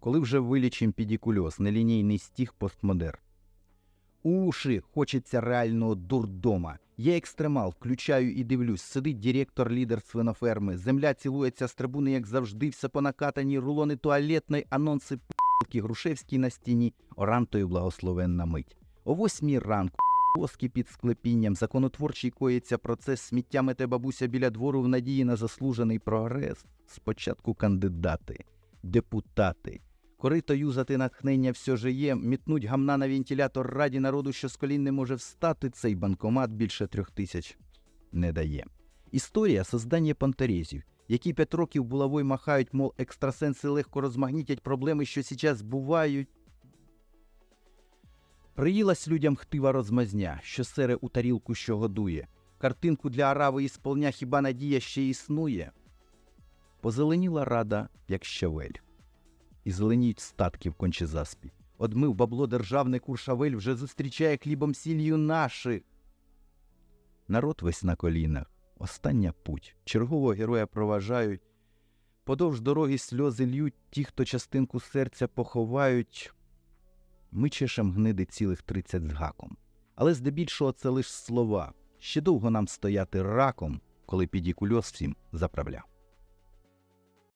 Коли вже вилічим підікульоз, нелінійний стіг постмодерн. Уші хочеться реального дурдома. Я екстремал, включаю і дивлюсь. Сидить директор, лідер свиноферми. Земля цілується з трибуни, як завжди, все понакатані, рулони туалетної, анонси п***ки, Грушевський на стіні, орантою благословенна мить. О восьмій ранку воски під склепінням, законотворчий коїться процес, сміття мете бабуся біля двору в надії на заслужений прогрес. Спочатку кандидати, депутати. Корито юзати натхнення все же є, мітнуть гамна на вентилятор раді народу, що з колін не може встати, цей банкомат більше трьох тисяч не дає. Історія создання пантерезів, які п'ять років булавой махають, мов екстрасенси легко розмагнітять проблеми, що зараз бувають. Приїлась людям хтива розмазня, що сере у тарілку, що годує. Картинку для арави із полня хіба надія ще існує. Позеленіла рада, як щавель і зеленіють статки в кончезаспі. Одмив бабло державний куршавель вже зустрічає хлібом сіллю наших. Народ весь на колінах. Остання путь. Чергового героя проважають. Подовж дороги сльози льють ті, хто частинку серця поховають. Ми чешем гниди цілих тридцять з гаком. Але здебільшого це лиш слова. Ще довго нам стояти раком, коли підікульоз всім заправляв.